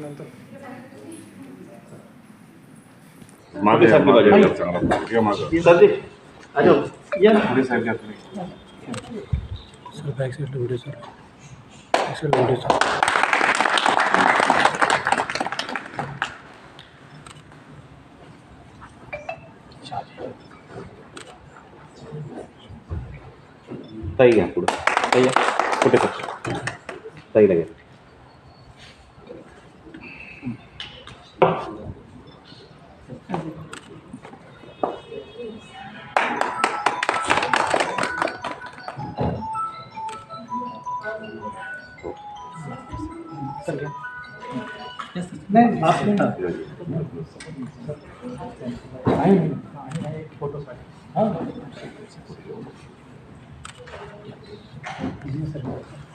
नंतर. मागे या, मागे. साहेब. सर बॅक साईडला व्हिडिओ सर बॅक साईडला व्हिडिओ सर. ताई घ्या पुढं. ताई या. कुठे सर? ताईला घ्या.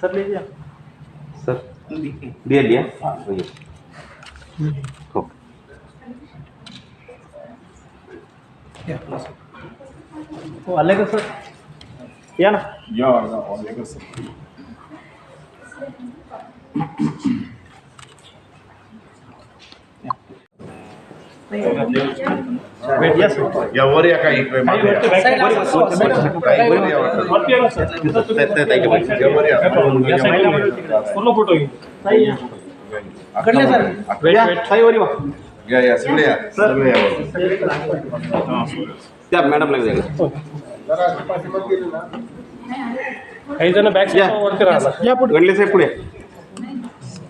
सर ले लिया सर लिया लिया हो हो आले का सर या ना या या, या, सर. वेट या सर या वर या काही वर या. पूर्ण फोटो कडले सर. Wait wait. ताईवर वा. या या सगळे या. सगळे या. वर. त्या मॅडमला द्या काही जण राहणार या. पुढे. गणले साहेब पुढे.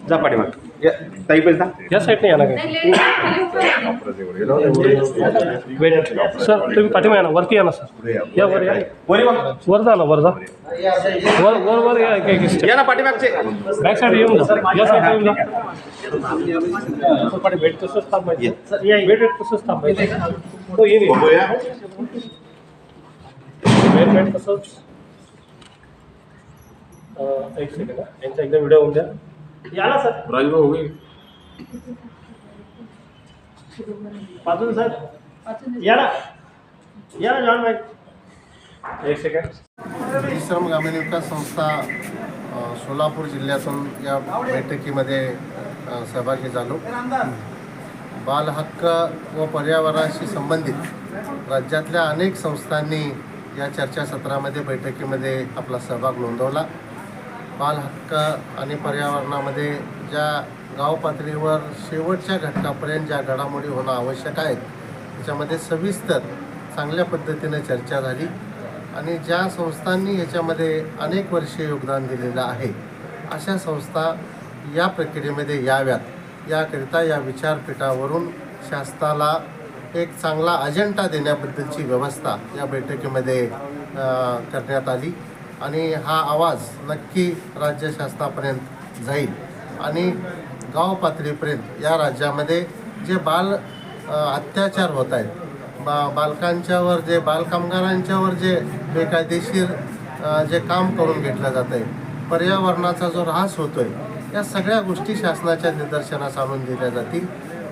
जा पाठीमाग. या ताई या साईडने या ना. हे. वेट सर तुम्ही पाठीमागे या ना वरती या ना सर या. वर या. वरी जा ना वर जा. वर वर वर या एक- एक step. या ना पाठीमागचे. बॅक साईड येऊन जा. या साईड येऊन जा. वेट तसंच थांबायचं वेट वेट तसंच थांबायचं. हो येईल या. वेट वेट तसंच. अं, एक सेकंड यांचा एकदा व्हिडिओ होऊन द्या. याला सर. राजभाऊ होईल. पाचून साहेब या ना या ना जॉन भाई एक सेकंड श्रम ग्रामीण विकास संस्था सोलापूर जिल्ह्यातून या बैठकीमध्ये सहभागी झालो. बाल हक्क व पर्यावरणाशी संबंधित राज्यातल्या अनेक संस्थांनी या चर्चासत्रामध्ये बैठकीमध्ये आपला सहभाग नोंदवला. बालहक्क आणि पर्यावरणामध्ये ज्या गाव पातळीवर शेवटच्या घटकापर्यंत ज्या घडामोडी होणं आवश्यक आहेत त्याच्यामध्ये सविस्तर चांगल्या पद्धतीने चर्चा झाली आणि ज्या संस्थांनी याच्यामध्ये अनेक वर्षे योगदान दिलेलं आहे अशा संस्था या प्रक्रियेमध्ये याव्यात. याकरिता या विचारपीठावरून शासनाला एक चांगला अजेंडा देण्याबद्दलची व्यवस्था या बैठकीमध्ये करण्यात आली. आणि हा आवाज नक्की राज्य शासनापर्यंत जाईल. आणि गाव पातळीपर्यंत या राज्यामध्ये जे बाल अत्याचार होत आहेत बा बालकांच्यावर जे बालकामगारांच्यावर जे बेकायदेशीर जे काम करून घेतलं जात आहे पर्यावरणाचा जो ऱ्हास होतो आहे या सगळ्या गोष्टी शासनाच्या निदर्शनास आणून दिल्या जातील.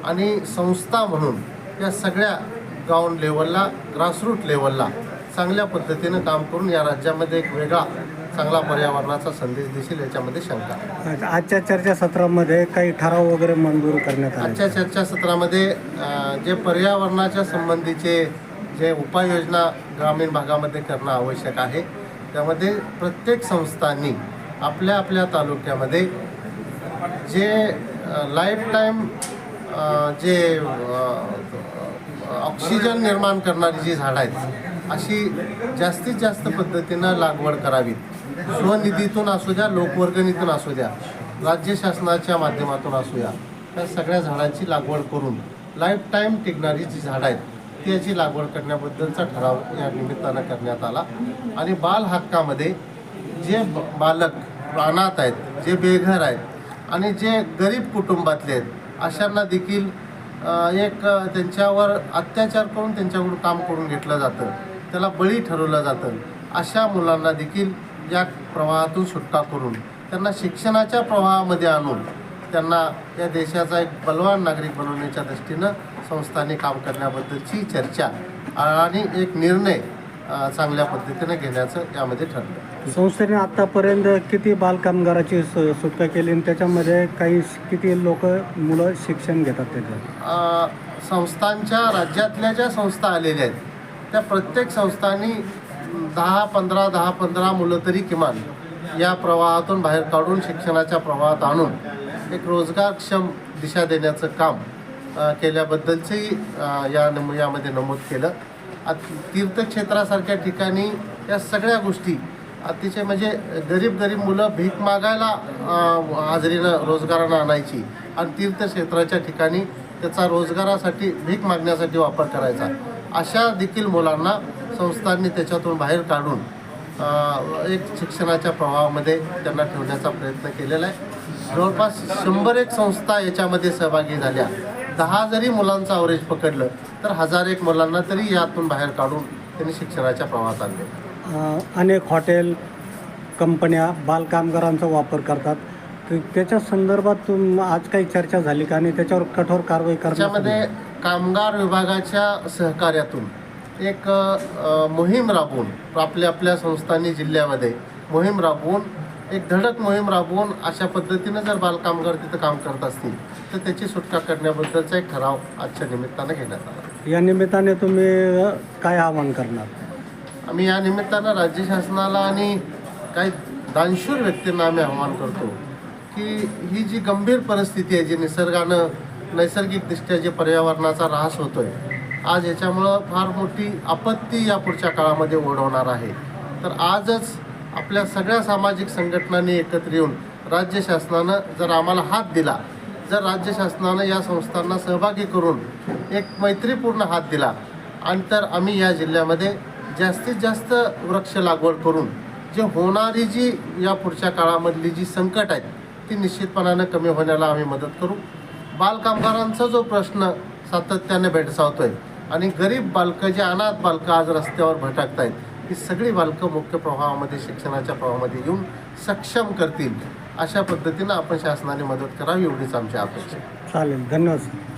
आणि संस्था म्हणून या सगळ्या ग्राउंड लेवलला ग्रासरूट लेवलला चांगल्या पद्धतीनं काम करून या राज्यामध्ये एक वेगळा चांगला पर्यावरणाचा संदेश देशील याच्यामध्ये शंका नाही. आजच्या चर्चासत्रामध्ये काही ठराव वगैरे मंजूर करण्यात आले आजच्या चर्चासत्रामध्ये अ, जे पर्यावरणाच्या संबंधीचे जे उपाययोजना ग्रामीण भागामध्ये करणं आवश्यक आहे त्यामध्ये प्रत्येक संस्थांनी आपल्या आपल्या तालुक्यामध्ये जे लाईफ टाईम जे अ, ऑक्सिजन निर्माण करणारी जी झाडं आहेत अशी जास्तीत जास्त पद्धतीनं लागवड करावी स्वनिधीतून असू द्या लोकवर्गणीतून असू द्या राज्य शासनाच्या माध्यमातून असू द्या त्या सगळ्या झाडांची लागवड करून लाईफ टाईम टिकणारी जी झाडं आहेत त्याची लागवड करण्याबद्दलचा ठराव या निमित्तानं करण्यात आला. आणि बाल हक्कामध्ये जे ब- बालक प्राणात आहेत जे बेघर आहेत आणि जे गरीब कुटुंबातले आहेत अशांना देखील एक त्यांच्यावर अत्याचार करून त्यांच्याकडून काम करून घेतलं जातं. त्याला बळी ठरवलं जातं. अशा मुलांना देखील या प्रवाहातून सुटका करून त्यांना शिक्षणाच्या प्रवाहामध्ये आणून त्यांना या देशाचा एक बलवान नागरिक बनवण्याच्या दृष्टीनं संस्थांनी काम करण्याबद्दलची चर्चा आणि एक निर्णय चांगल्या पद्धतीनं घेण्याचं यामध्ये ठरलं. संस्थेने आतापर्यंत किती बालकामगाराची सु- सुटका केली आणि त्याच्यामध्ये काही किती लोक मुलं शिक्षण घेतात त्याच्यात? संस्थांच्या राज्यातल्या ज्या संस्था आलेल्या आहेत त्या प्रत्येक संस्थांनी दहा पंधरा दहा पंधरा मुलं तरी किमान या प्रवाहातून बाहेर काढून शिक्षणाच्या प्रवाहात आणून एक रोजगारक्षम दिशा देण्याचं काम केल्याबद्दलचंही या नमू यामध्ये नमूद केलं. तीर्थक्षेत्रासारख्या ठिकाणी या सगळ्या गोष्टी अतिशय म्हणजे गरीब गरीब मुलं भीक मागायला अ, हाजरीनं रोजगारानं आणायची आणि तीर्थक्षेत्राच्या ठिकाणी त्याचा रोजगारासाठी भीक मागण्यासाठी वापर करायचा. अशा देखील मुलांना संस्थांनी त्याच्यातून बाहेर काढून एक शिक्षणाच्या प्रवाहामध्ये त्यांना ठेवण्याचा प्रयत्न केलेला आहे. जवळपास शंभर एक संस्था याच्यामध्ये सहभागी झाल्या. दहा जरी मुलांचं अवरेज पकडलं तर हजार एक मुलांना तरी यातून बाहेर काढून त्यांनी शिक्षणाच्या प्रवाहात आणले. अनेक हॉटेल कंपन्या बालकामगारांचा वापर करतात. तर त्याच्या संदर्भात आज काही चर्चा झाली का? आणि त्याच्यावर कठोर कारवाई करण्यामध्ये कामगार विभागाच्या सहकार्यातून एक मोहीम राबवून आपल्या आपल्या संस्थांनी जिल्ह्यामध्ये मोहीम राबवून एक धडक मोहीम राबवून अशा पद्धतीनं जर बालकामगार तिथं काम करत असतील तर त्याची सुटका करण्याबद्दलचा एक ठराव आजच्या निमित्तानं घेण्यात आला. या निमित्ताने तुम्ही काय आवाहन करणार? आम्ही या निमित्तानं राज्य शासनाला आणि काही दानशूर व्यक्तींना आम्ही आव्हान करतो की ही जी गंभीर परिस्थिती आहे जी निसर्गानं नैसर्गिकदृष्ट्या जे पर्यावरणाचा ऱ्हास होतो आहे आज याच्यामुळं फार मोठी आपत्ती या पुढच्या काळामध्ये ओढवणार आहे. तर आजच आपल्या सगळ्या सामाजिक संघटनांनी एकत्र येऊन राज्य शासनानं जर आम्हाला हात दिला जर राज्य शासनानं या संस्थांना सहभागी करून एक मैत्रीपूर्ण हात दिला आणि तर आम्ही या जिल्ह्यामध्ये जास्तीत जास्त वृक्ष लागवड करून जे होणारी जी या पुढच्या काळामधली जी संकट आहेत ती निश्चितपणानं कमी होण्याला आम्ही मदत करू. बालकामगारांचा जो प्रश्न सातत्याने भेडसावतोय आणि गरीब बालकं जे अनाथ बालकं आज रस्त्यावर भटकत आहेत ही सगळी बालकं मुख्य प्रवाहामध्ये शिक्षणाच्या प्रवाहामध्ये येऊन सक्षम करतील अशा पद्धतीनं आपण शासनाने मदत करावी एवढीच आमची अपेक्षा चालेल धन्यवाद